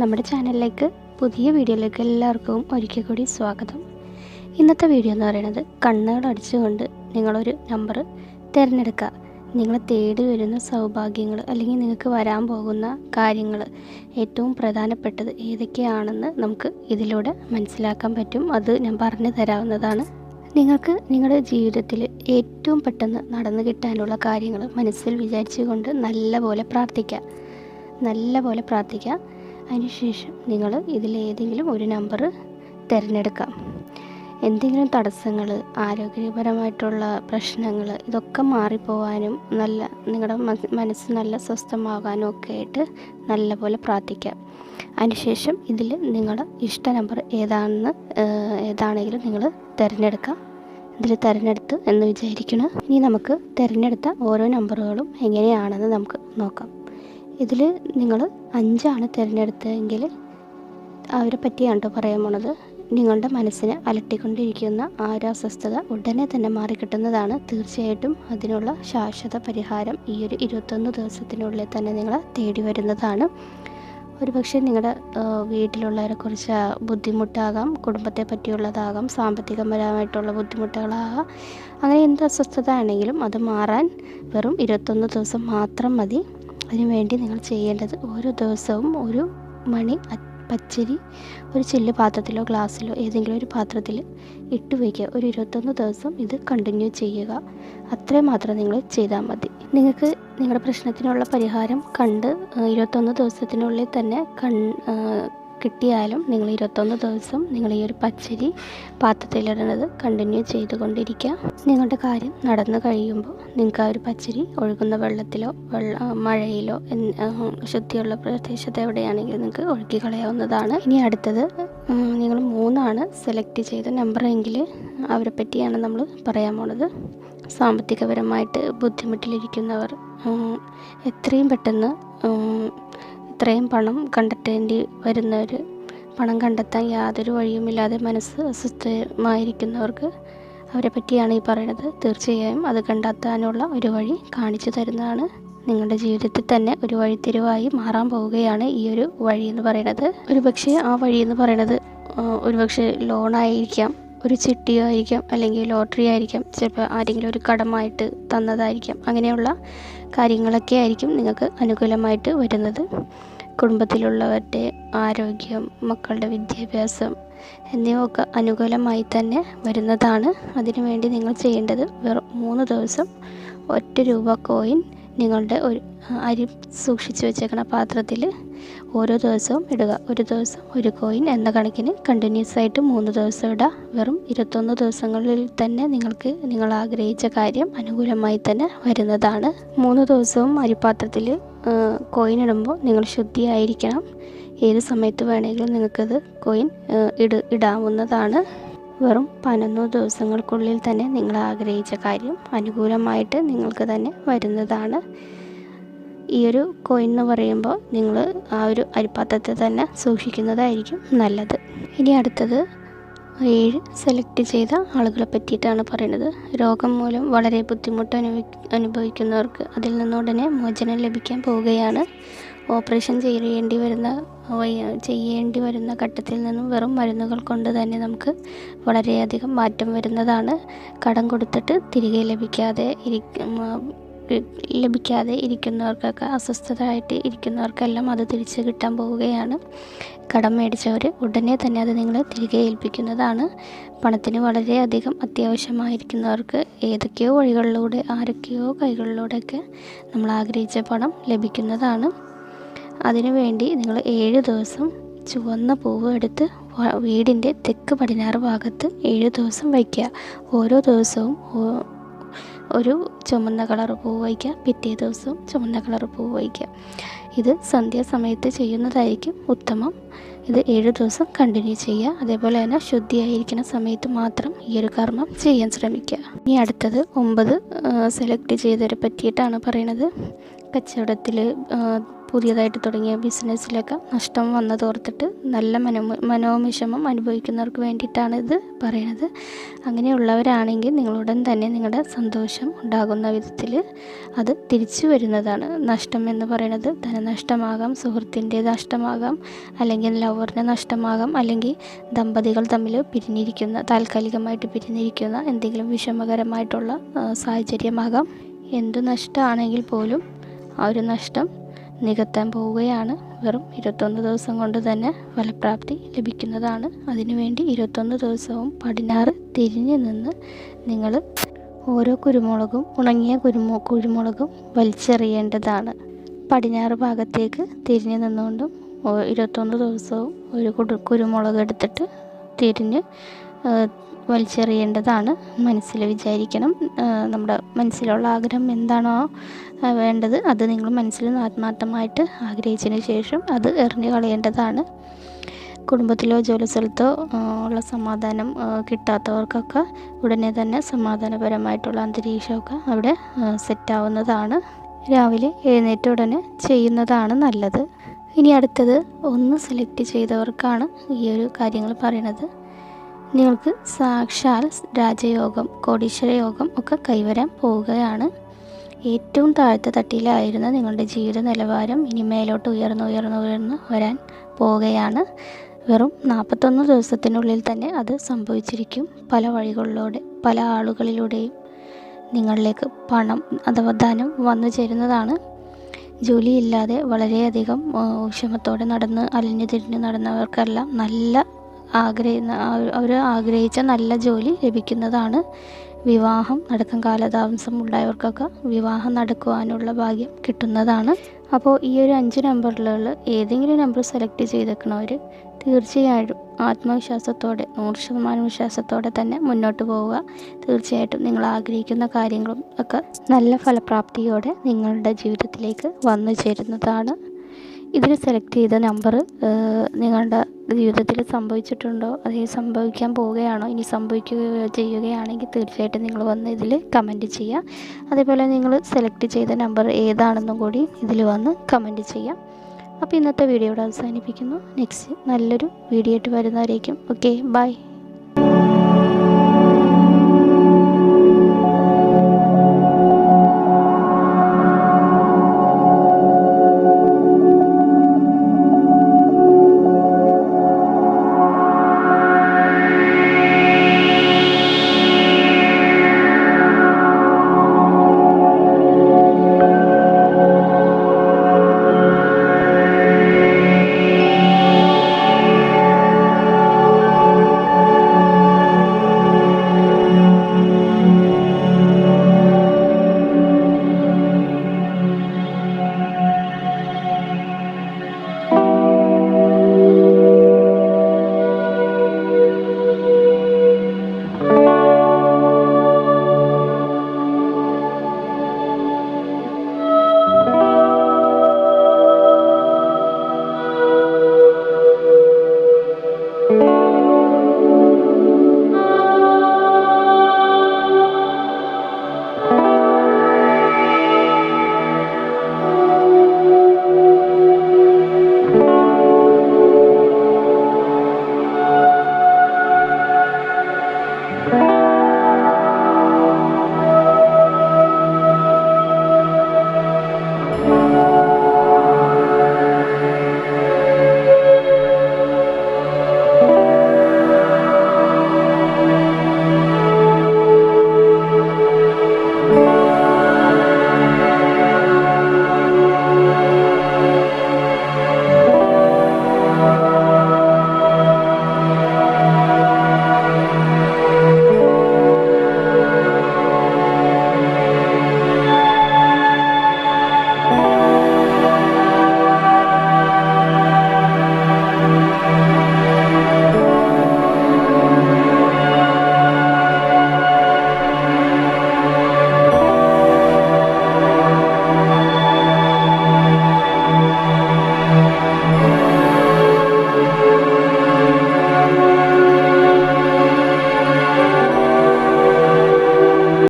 നമ്മുടെ ചാനലിലേക്ക് പുതിയ വീഡിയോയിലേക്ക് എല്ലാവർക്കും ഒരിക്കൽ കൂടി സ്വാഗതം. ഇന്നത്തെ വീഡിയോ എന്ന് പറയുന്നത് കണ്ണുകൾ അടിച്ചുകൊണ്ട് നിങ്ങളൊരു നമ്പർ തിരഞ്ഞെടുക്കുക. നിങ്ങൾ തേടി വരുന്ന സൗഭാഗ്യങ്ങൾ അല്ലെങ്കിൽ നിങ്ങൾക്ക് വരാൻ പോകുന്ന കാര്യങ്ങൾ ഏറ്റവും പ്രധാനപ്പെട്ടത് ഏതൊക്കെയാണെന്ന് നമുക്ക് ഇതിലൂടെ മനസ്സിലാക്കാൻ പറ്റും. അത് ഞാൻ പറഞ്ഞു തരാവുന്നതാണ്. നിങ്ങൾക്ക് നിങ്ങളുടെ ജീവിതത്തിൽ ഏറ്റവും പെട്ടെന്ന് നടന്നു കിട്ടാനുള്ള കാര്യങ്ങൾ മനസ്സിൽ വിചാരിച്ചുകൊണ്ട് നല്ലപോലെ പ്രാർത്ഥിക്കുക. നല്ലപോലെ പ്രാർത്ഥിക്കുക. അതിനുശേഷം നിങ്ങൾ ഇതിലേതെങ്കിലും ഒരു നമ്പർ തിരഞ്ഞെടുക്കാം. എന്തെങ്കിലും തടസ്സങ്ങൾ ആരോഗ്യപരമായിട്ടുള്ള പ്രശ്നങ്ങൾ ഇതൊക്കെ മാറിപ്പോവാനും നല്ല നിങ്ങളുടെ മനസ്സ് നല്ല സ്വസ്ഥമാകാനും ഒക്കെ ആയിട്ട് നല്ലപോലെ പ്രാർത്ഥിക്കാം. അതിനുശേഷം ഇതിൽ നിങ്ങളുടെ ഇഷ്ട നമ്പർ ഏതാണെന്ന് ഏതാണെങ്കിലും നിങ്ങൾ തിരഞ്ഞെടുക്കാം. ഇതിൽ തിരഞ്ഞെടുത്ത് എന്ന് വിചാരിക്കണം ഇനി നമുക്ക് തിരഞ്ഞെടുത്ത ഓരോ നമ്പറുകളും എങ്ങനെയാണെന്ന് നമുക്ക് നോക്കാം. ഇതിൽ നിങ്ങൾ അഞ്ചാണ് തിരഞ്ഞെടുത്തതെങ്കിൽ അവരെ പറ്റിയാണ് കേട്ടോ പറയാൻ പോണത്? നിങ്ങളുടെ മനസ്സിനെ അലട്ടിക്കൊണ്ടിരിക്കുന്ന ആ ഒരു അസ്വസ്ഥത ഉടനെ തന്നെ മാറിക്കിട്ടുന്നതാണ് തീർച്ചയായിട്ടും അതിനുള്ള ശാശ്വത പരിഹാരം. ഈ ഒരു ഇരുപത്തൊന്ന് ദിവസത്തിനുള്ളിൽ തന്നെ നിങ്ങൾ തേടി വരുന്നതാണ്. ഒരുപക്ഷെ നിങ്ങളുടെ വീട്ടിലുള്ളവരെ കുറിച്ച് ബുദ്ധിമുട്ടാകാം കുടുംബത്തെ പറ്റിയുള്ളതാകാം സാമ്പത്തികപരമായിട്ടുള്ള ബുദ്ധിമുട്ടുകളാകാം. അങ്ങനെ എന്ത് അസ്വസ്ഥത ആണെങ്കിലും അത് മാറാൻ വെറും ഇരുപത്തൊന്ന് ദിവസം മാത്രം മതി. അതിനുവേണ്ടി നിങ്ങൾ ചെയ്യേണ്ടത് ഓരോ ദിവസവും ഒരു മണി പച്ചരി ഒരു ചില്ല് പാത്രത്തിലോ ഗ്ലാസ്സിലോ ഏതെങ്കിലും ഒരു പാത്രത്തിൽ ഇട്ട് വയ്ക്കുക. ഒരു ഇരുപത്തൊന്ന് ദിവസം ഇത് കണ്ടിന്യൂ ചെയ്യുക. അത്രയും മാത്രം നിങ്ങൾ ചെയ്താൽ മതി. നിങ്ങൾക്ക് നിങ്ങളുടെ പ്രശ്നത്തിനുള്ള പരിഹാരം കണ്ട് ഇരുപത്തൊന്ന് ദിവസത്തിനുള്ളിൽ തന്നെ കൺ കിട്ടിയാലും നിങ്ങൾ ഇരുപത്തൊന്ന് ദിവസം നിങ്ങൾ ഈ ഒരു പച്ചരി പാത്രത്തിലിടുന്നത് കണ്ടിന്യൂ ചെയ്തുകൊണ്ടിരിക്കുക. നിങ്ങളുടെ കാര്യം നടന്നു കഴിയുമ്പോൾ നിങ്ങൾക്ക് ആ ഒരു പച്ചരി ഒഴുകുന്ന വെള്ളത്തിലോ വെള്ള മഴയിലോ ശുദ്ധിയുള്ള പ്രദേശത്ത് എവിടെയാണെങ്കിലും നിങ്ങൾക്ക് ഒഴുക്കി കളയാവുന്നതാണ്. ഇനി അടുത്തത് നിങ്ങൾ മൂന്നാണ് സെലക്ട് ചെയ്ത നമ്പറെങ്കിൽ അവരെ പറ്റിയാണ് നമ്മൾ പറയാൻ പോണത്. സാമ്പത്തികപരമായിട്ട് ബുദ്ധിമുട്ടിലിരിക്കുന്നവർ എത്രയും പെട്ടെന്ന് ഉം, ഇത്രയും പണം കണ്ടെത്തേണ്ടി വരുന്നവർ പണം കണ്ടെത്താൻ യാതൊരു വഴിയുമില്ലാതെ മനസ്സ് അസ്വസ്ഥമായിരിക്കുന്നവർക്ക് അവരെ പറ്റിയാണ് ഈ പറയുന്നത്. തീർച്ചയായും അത് കണ്ടെത്താനുള്ള ഒരു വഴി കാണിച്ചു തരുന്നതാണ്. നിങ്ങളുടെ ജീവിതത്തിൽ തന്നെ ഒരു വഴിത്തിരിവായി മാറാൻ പോവുകയാണ് ഈ ഒരു വഴി എന്ന് പറയുന്നത്. ഒരു പക്ഷേ ആ വഴി എന്ന് പറയുന്നത് ഒരുപക്ഷെ ലോണായിരിക്കാം ഒരു ചിട്ടിയോ ആയിരിക്കാം അല്ലെങ്കിൽ ലോട്ടറി ആയിരിക്കാം ചിലപ്പോൾ ആരെങ്കിലും ഒരു കടമായിട്ട് തന്നതായിരിക്കാം. അങ്ങനെയുള്ള കാര്യങ്ങളൊക്കെ ആയിരിക്കും നിങ്ങൾക്ക് അനുകൂലമായിട്ട് വരുന്നത്. കുടുംബത്തിലുള്ളവരുടെ ആരോഗ്യം മക്കളുടെ വിദ്യാഭ്യാസം എന്നിവയൊക്കെ അനുകൂലമായി തന്നെ വരുന്നതാണ്. അതിനുവേണ്ടി നിങ്ങൾ ചെയ്യേണ്ടത് വെറും മൂന്ന് ദിവസം ഒറ്റ രൂപ കോയിൻ നിങ്ങളുടെ ഒരു അരി സൂക്ഷിച്ചു വെച്ചേക്കുന്ന പാത്രത്തിൽ ഓരോ ദിവസവും ഇടുക. ഒരു ദിവസം ഒരു കോയിൻ എന്ന കണക്കിന് കണ്ടിന്യൂസ് ആയിട്ട് മൂന്ന് ദിവസം ഇടുക വെറും ഇരുപത്തൊന്ന് ദിവസങ്ങളിൽ തന്നെ നിങ്ങൾക്ക് നിങ്ങൾ ആഗ്രഹിച്ച കാര്യം അനുകൂലമായി തന്നെ വരുന്നതാണ്. മൂന്ന് ദിവസവും അരിപ്പാത്രത്തിൽ കോയിൻ ഇടുമ്പോൾ നിങ്ങൾ ശുദ്ധിയായിരിക്കണം. ഏത് സമയത്ത് വേണമെങ്കിലും നിങ്ങൾക്കത് കോയിൻ ഇട് ഇടാവുന്നതാണ്. വെറും പതിനൊന്നോ ദിവസങ്ങൾക്കുള്ളിൽ തന്നെ നിങ്ങൾ ആഗ്രഹിച്ച കാര്യം അനുകൂലമായിട്ട് നിങ്ങൾക്ക് തന്നെ വരുന്നതാണ്. ഈ ഒരു കോയിൻ എന്ന് പറയുമ്പോൾ നിങ്ങൾ ആ ഒരു അരിപ്പാത്രത്തിൽ തന്നെ സൂക്ഷിക്കുന്നതായിരിക്കും നല്ലത്. ഇനി അടുത്തത് ഏഴ് സെലക്ട് ചെയ്ത ആളുകളെ പറ്റിയിട്ടാണ് പറയുന്നത്. രോഗം മൂലം വളരെ ബുദ്ധിമുട്ട് അനുഭവി അനുഭവിക്കുന്നവർക്ക് അതിൽ നിന്നുടനെ മോചനം ലഭിക്കാൻ പോവുകയാണ്. ഓപ്പറേഷൻ ചെയ്യേണ്ടി വരുന്ന ചെയ്യേണ്ടി വരുന്ന ഘട്ടത്തിൽ നിന്നും വെറും മരുന്നുകൾ കൊണ്ട് തന്നെ നമുക്ക് വളരെയധികം മാറ്റം വരുന്നതാണ്. കടം കൊടുത്തിട്ട് തിരികെ ലഭിക്കാതെ ലഭിക്കാതെ ഇരിക്കുന്നവർക്കൊക്കെ അസ്വസ്ഥരായിട്ട് ഇരിക്കുന്നവർക്കെല്ലാം അത് തിരിച്ച് കിട്ടാൻ പോവുകയാണ്. കടം മേടിച്ചവർ ഉടനെ തന്നെ അത് നിങ്ങൾ തിരികെ ഏൽപ്പിക്കുന്നതാണ്. പണത്തിന് വളരെയധികം അത്യാവശ്യമായിരിക്കുന്നവർക്ക് ഏതൊക്കെയോ വഴികളിലൂടെ ആരൊക്കെയോ കൈകളിലൂടെയൊക്കെ നമ്മൾ ആഗ്രഹിച്ച പണം ലഭിക്കുന്നതാണ്. അതിനുവേണ്ടി നിങ്ങൾ ഏഴ് ദിവസം ചുവന്ന പൂവ് എടുത്ത് വീടിന്റെ തെക്ക് പടിഞ്ഞാറ് ഭാഗത്ത് ഏഴ് ദിവസം വയ്ക്കുക. ഓരോ ദിവസവും ഒരു ചുമന്ന കളർ പൂവ് വയ്ക്കുക. പിറ്റേ ദിവസവും ചുമന്ന കളർ പൂവ് വയ്ക്കുക. ഇത് സന്ധ്യാസമയത്ത് ചെയ്യുന്നതായിരിക്കും ഉത്തമം. ഇത് ഏഴ് ദിവസം കണ്ടിന്യൂ ചെയ്യുക. അതേപോലെ തന്നെ ശുദ്ധിയായിരിക്കുന്ന സമയത്ത് മാത്രം ഈ ഒരു കർമ്മം ചെയ്യാൻ ശ്രമിക്കുക. ഇനി അടുത്തത് ഒമ്പത് സെലക്ട് ചെയ്തവരെ പറ്റിയിട്ടാണ് പറയണത് കച്ചവടത്തിൽ പുതിയതായിട്ട് തുടങ്ങിയ ബിസിനസ്സിലൊക്കെ നഷ്ടം വന്നതോർത്തിട്ട് നല്ല മനോ മനോവിഷമം അനുഭവിക്കുന്നവർക്ക് വേണ്ടിയിട്ടാണ് ഇത് പറയുന്നത് അങ്ങനെയുള്ളവരാണെങ്കിൽ നിങ്ങളുടൻ തന്നെ നിങ്ങളുടെ സന്തോഷം ഉണ്ടാകുന്ന വിധത്തിൽ അത് തിരിച്ചു വരുന്നതാണ്. നഷ്ടം എന്ന് പറയുന്നത് ധനനഷ്ടമാകാം സുഹൃത്തിന്റെ നഷ്ടമാകാം അല്ലെങ്കിൽ ലവറിന്റെ നഷ്ടമാകാം അല്ലെങ്കിൽ ദമ്പതികൾ തമ്മിൽ പിരിഞ്ഞിരിക്കുന്ന താൽക്കാലികമായിട്ട് പിരിഞ്ഞിരിക്കുന്ന എന്തെങ്കിലും വിഷമകരമായിട്ടുള്ള സാഹചര്യമാകാം. എന്തു നഷ്ടമാണെങ്കിൽ പോലും ആ ഒരു നഷ്ടം നികത്താൻ പോവുകയാണ്. വെറും ഇരുപത്തൊന്ന് ദിവസം കൊണ്ട് തന്നെ ഫലപ്രാപ്തി ലഭിക്കുന്നതാണ്. അതിനുവേണ്ടി ഇരുപത്തൊന്ന് ദിവസവും പടിഞ്ഞാറ് തിരിഞ്ഞു നിന്ന് നിങ്ങൾ ഓരോ കുരുമുളകും ഉണങ്ങിയ കുരുമു കുരുമുളകും വലിച്ചെറിയേണ്ടതാണ്. പടിഞ്ഞാറ് ഭാഗത്തേക്ക് തിരിഞ്ഞു നിന്നുകൊണ്ടും ഇരുപത്തൊന്ന് ദിവസവും ഒരു കുരുമുളക് എടുത്തിട്ട് തിരിഞ്ഞ് വലിച്ചെറിയേണ്ടതാണ്. മനസ്സിൽ വിചാരിക്കണം. നമ്മുടെ മനസ്സിലുള്ള ആഗ്രഹം എന്താണോ വേണ്ടത് അത് നിങ്ങൾ മനസ്സിൽ ആത്മാർത്ഥമായിട്ട് ആഗ്രഹിച്ചതിന് ശേഷം അത് എറിഞ്ഞു കളയേണ്ടതാണ്. കുടുംബത്തിലോ ജോലി സ്ഥലത്തോ ഉള്ള സമാധാനം കിട്ടാത്തവർക്കൊക്കെ ഉടനെ തന്നെ സമാധാനപരമായിട്ടുള്ള അന്തരീക്ഷമൊക്കെ അവിടെ സെറ്റാവുന്നതാണ് രാവിലെ എഴുന്നേറ്റ ഉടനെ ചെയ്യുന്നതാണ് നല്ലത്. ഇനി അടുത്തത് ഒന്ന് സെലക്ട് ചെയ്തവർക്കാണ് ഈ ഒരു കാര്യങ്ങൾ പറയുന്നത്. നിങ്ങൾക്ക് സാക്ഷാൽ രാജയോഗം കോടീശ്വര യോഗം ഒക്കെ കൈവരാൻ പോവുകയാണ്. ഏറ്റവും താഴ്ത്ത തട്ടിലായിരുന്ന നിങ്ങളുടെ ജീവിത നിലവാരം ഇനി മേലോട്ട് ഉയർന്നു ഉയർന്നു ഉയർന്ന് വരാൻ പോവുകയാണ്. വെറും നാൽപ്പത്തൊന്ന് ദിവസത്തിനുള്ളിൽ തന്നെ അത് സംഭവിച്ചിരിക്കും. പല വഴികളിലൂടെ പല ആളുകളിലൂടെയും നിങ്ങളിലേക്ക് പണം അഥവാ ധനം വന്നു ചേരുന്നതാണ്. ജോലിയില്ലാതെ വളരെയധികം ക്ഷമത്തോടെ നടന്ന് അലിഞ്ഞു തിരിഞ്ഞ് നടന്നവർക്കെല്ലാം നല്ല ആഗ്രഹ അവർ ആഗ്രഹിച്ച നല്ല ജോലി ലഭിക്കുന്നതാണ് വിവാഹം. നടക്കാൻ കാലതാമസം ഉണ്ടായവർക്കൊക്കെ വിവാഹം നടക്കുവാനുള്ള ഭാഗ്യം കിട്ടുന്നതാണ്. അപ്പോൾ ഈ ഒരു അഞ്ച് നമ്പറിലുള്ള ഏതെങ്കിലും നമ്പർ സെലക്ട് ചെയ്തേക്കണവർ തീർച്ചയായിട്ടും ആത്മവിശ്വാസത്തോടെ നൂറ് ശതമാനം വിശ്വാസത്തോടെ തന്നെ മുന്നോട്ട് പോവുക. തീർച്ചയായിട്ടും നിങ്ങൾ ആഗ്രഹിക്കുന്ന കാര്യങ്ങളും ഒക്കെ നല്ല ഫലപ്രാപ്തിയോടെ നിങ്ങളുടെ ജീവിതത്തിലേക്ക് വന്നു ചേരുന്നതാണ്. ഇതിൽ സെലക്ട് ചെയ്ത നമ്പർ നിങ്ങളുടെ ജീവിതത്തിൽ സംഭവിച്ചിട്ടുണ്ടോ? അതേ സംഭവിക്കാൻ പോവുകയാണോ? ഇനി സംഭവിക്കുകയോ ചെയ്യുകയാണെങ്കിൽ തീർച്ചയായിട്ടും നിങ്ങൾ വന്ന് ഇതിൽ കമന്റ് ചെയ്യുക അതേപോലെ നിങ്ങൾ സെലക്ട് ചെയ്ത നമ്പർ ഏതാണെന്നും കൂടി ഇതിൽ വന്ന് കമന്റ് ചെയ്യാം. അപ്പോൾ ഇന്നത്തെ വീഡിയോ ഇവിടെ അവസാനിപ്പിക്കുന്നു. നെക്സ്റ്റ് നല്ലൊരു വീഡിയോ ആയിട്ട് വരുന്നവരേക്കും. Okay bye